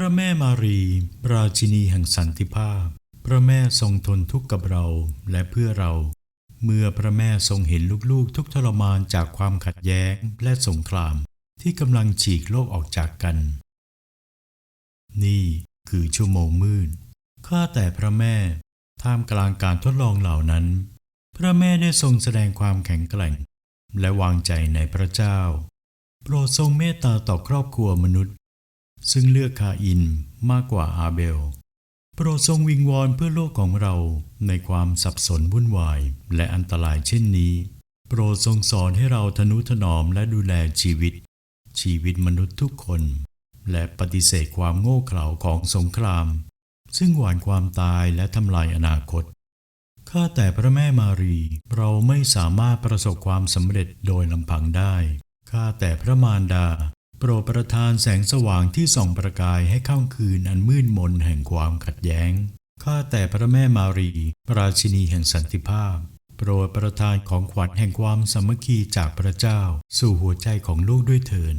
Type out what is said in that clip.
ระแม่มารี ราชินีแห่งสันติภาพ พระแม่ทรงทนทุกข์กับเราและเพื่อเรา เมื่อพระแม่ทรงเห็นลูกๆ ทุกทรมานจากความขัดแย้งและสงคราม ที่กำลังฉีกโลกออกจากกัน นี่คือชั่วโมงมืดข้าแต่พระแม่ ท่ามกลางการทดลองเหล่านั้น พระแม่ได้ทรงแสดงความแข็งแกร่ง และวางใจในพระเจ้า โปรดทรงเมตตาต่อครอบครัวมนุษย์ ซึ่งเลือกคาอินมากกว่าอาเบล โปรดทรงวิงวอนเพื่อโลกของเราในความสับสนวุ่นวายและอันตรายเช่นนี้ โปรดทรงสอนให้เราทนุถนอมและดูแลชีวิต ชีวิตมนุษย์ทุกคน และปฏิเสธความโง่เขลาของสงคราม ซึ่งหวานความตายและทำลายอนาคตข้าแต่พระแม่มารี เราไม่สามารถประสบความสำเร็จโดยลำพังได้ ข้าแต่พระมารดา โปรดประทานแสงสว่างที่ส่องประกายให้ค่ำคืนอันมืดมนแห่งความขัดแย้ง ข้าแต่พระแม่มารี ราชินีแห่งสันติภาพ โปรดประทานของขวัญแห่งความสามัคคีจากพระเจ้า สู่หัวใจของลูกด้วยเถิด